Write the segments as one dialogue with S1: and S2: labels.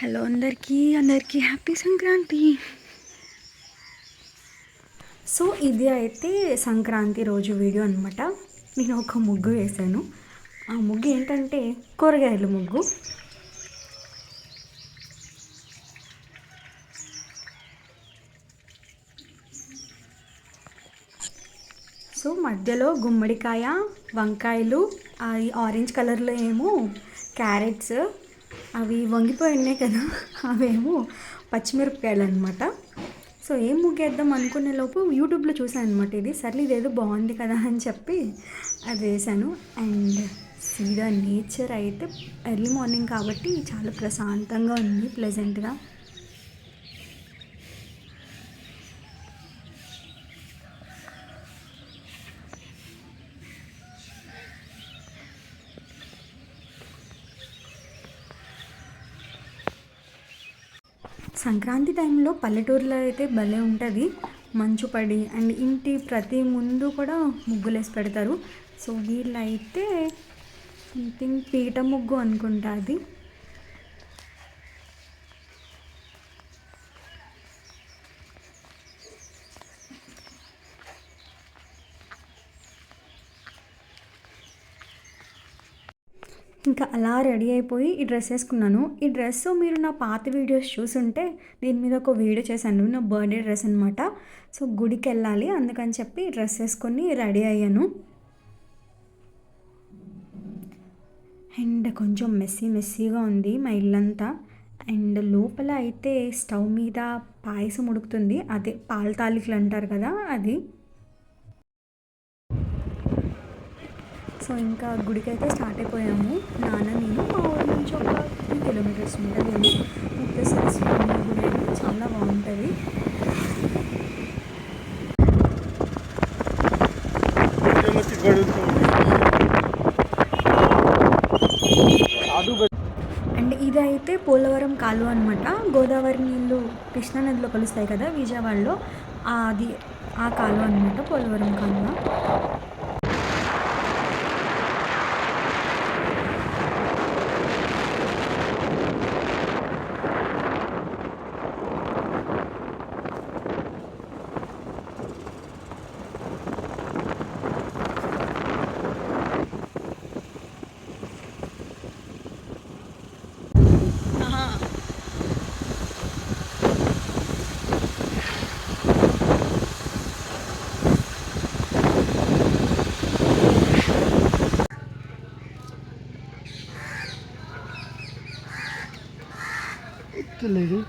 S1: Hello అందరికీ అందరికీ happy Sankranti. So ఇది అయితే సంక్రాంతి రోజు వీడియో అనమాట నేను ఒక ముగ్గు వేశాను ఆ ముగ్గు ఏంటంటే కూరగాయల ముగ్గు. సో మధ్యలో గుమ్మడికాయ వంకాయలు అవి ఆరెంజ్ కలర్లో ఏమో క్యారెట్స్ అవి వంగిపోయి ఉన్నాయి కదా అవేమో పచ్చిమిరపకాయలు అనమాట సో ఏం ముగ్గేద్దాం అనుకునే లోపు యూట్యూబ్లో చూసాను అనమాట ఇది. సర్లే ఇదేదో బాగుంది కదా అని చెప్పి అది వేసాను అండ్ సీదా నేచర్ అయితే ఎర్లీ మార్నింగ్ కాబట్టి చాలా ప్రశాంతంగా ఉంది ప్లెజెంట్గా సంక్రాంతి టైంలో పల్లెటూరులో అయితే భలే ఉంటుంది. మంచు పడి అండ్ ఇంటి ప్రతి ముందు కూడా ముగ్గులేసి పెడతారు. సో వీళ్ళైతే సంథింగ్ పీట ముగ్గు అనుకుంటా అది. ఇంకా అలా రెడీ అయిపోయి ఈ డ్రెస్ వేసుకున్నాను. ఈ డ్రెస్ మీరు నా పాత వీడియోస్ చూసుంటే దీని మీద ఒక వీడియో చేశాను. నా బర్త్డే డ్రెస్ అనమాట సో గుడికి వెళ్ళాలి అందుకని చెప్పి డ్రెస్ వేసుకొని రెడీ అయ్యాను. అండ్ కొంచెం మెస్సీ మెస్సీగా ఉంది మా ఇల్లంతా. అండ్ లోపల అయితే స్టవ్ మీద పాయసం ఉడుకుతుంది. అదే పాల తాలికలు అంటారు కదా అది. సో ఇంకా గుడికి అయితే స్టార్ట్ అయిపోయాము. నాన్న నేను మా ఊరి నుంచి ఒక త్రీ కిలోమీటర్స్ ఉంటుంది ముక్తేశ్వర స్వామి గుడి అయితే చాలా బాగుంటుంది. అండ్ ఇదైతే పోలవరం కాలువ అనమాట గోదావరి నీళ్ళు కృష్ణానదిలో కలుస్తాయి కదా విజయవాడలో. అది ఆ కాలువ అనమాట పోలవరం కాలువ.
S2: తెలియదు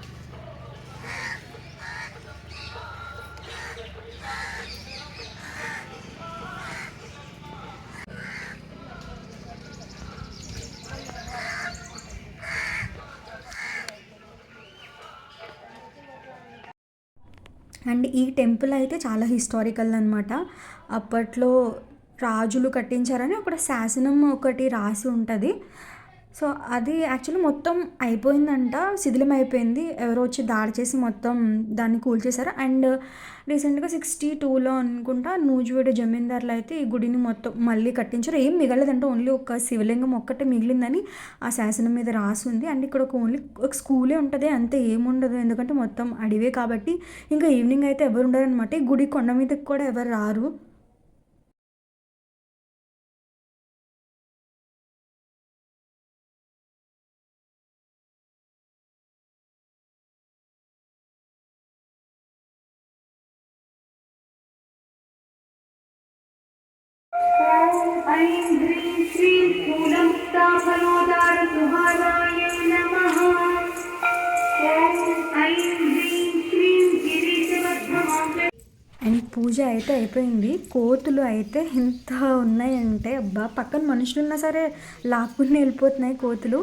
S1: అండ్ ఈ టెంపుల్ అయితే చాలా హిస్టారికల్ అనమాట అప్పట్లో రాజులు కట్టించారని అక్కడ శాసనం ఒకటి రాసి ఉంటుంది. సో అది యాక్చువల్లీ మొత్తం అయిపోయిందంట శిథిలం అయిపోయింది ఎవరో వచ్చి దాడి చేసి మొత్తం దాన్ని కూల్చేశారు అండ్ రీసెంట్గా సిక్స్టీ టూలో అనుకుంటా నూజివీడు జమీందారులు అయితే ఈ గుడిని మొత్తం మళ్ళీ కట్టించారు. ఏం మిగలదంటే ఓన్లీ ఒక శివలింగం ఒక్కటే మిగిలిందని ఆ శాసనం మీద రాసి ఉంది. అండ్ ఇక్కడ ఒక ఓన్లీ ఒక స్కూలే ఉంటుంది అంతే ఏముండదు. ఎందుకంటే మొత్తం అడివే కాబట్టి ఇంకా ఈవినింగ్ అయితే ఎవరు ఉండరు అనమాట ఈ గుడి కొండ మీదకి కూడా ఎవరు రారు. అండ్ పూజ అయితే అయిపోయింది. కోతులు అయితే ఎంత ఉన్నాయంటే అబ్బా పక్కన మనుషులు ఉన్నా సరే లాక్కుని వెళ్ళిపోతున్నాయి కోతులు.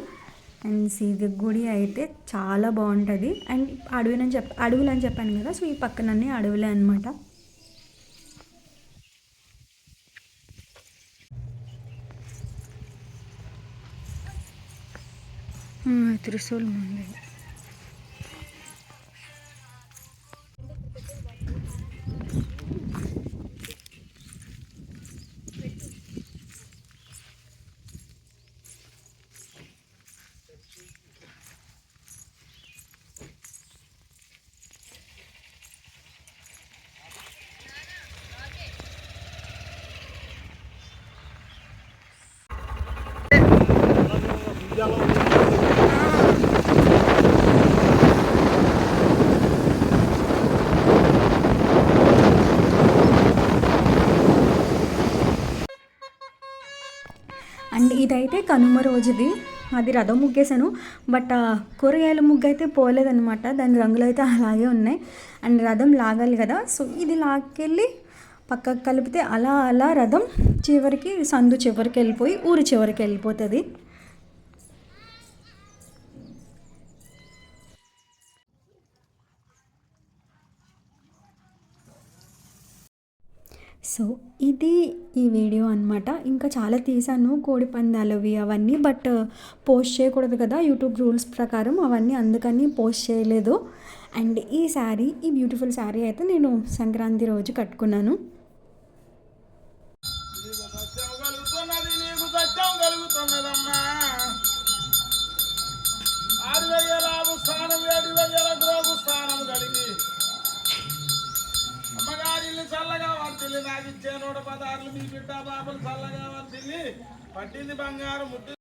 S1: అండ్ సీది గుడి అయితే చాలా బాగుంటుంది. అండ్ అడవిని చెప్ప అడవులు అని చెప్పాను కదా సో ఈ పక్కనన్నీ అడవులే అనమాట త్రిశూల్ అండ్ ఇదైతే కనుమ రోజుది. అది రథం ముగ్గేశాను. బట్ ఆ కూరగాయల ముగ్గు అయితే పోలేదనమాట దాని రంగులు అయితే అలాగే ఉన్నాయి. అండ్ రథం లాగాలి కదా. సో ఇది లాక్కెళ్ళి పక్కకు కలిపితే అలా అలా రథం చివరికి సందు చివరికి వెళ్ళిపోయి ఊరి చివరికి వెళ్ళిపోతుంది. సో ఇది ఈ వీడియో అనమాట ఇంకా చాలా తీసాను కోడి పందాలవి అవన్నీ బట్ పోస్ట్ చేయకూడదు కదా యూట్యూబ్ రూల్స్ ప్రకారం అవన్నీ అందుకని పోస్ట్ చేయలేదు. అండ్ ఈ శారీ ఈ బ్యూటిఫుల్ శారీ అయితే నేను సంక్రాంతి రోజు కట్టుకున్నాను.
S2: చల్లగా వర్తిల్లి నాకు ఇచ్చే నూట పదార్లు మీ బిడ్డ బాబులు చల్లగా వర్తిల్లి పట్టింది బంగారం ముట్టి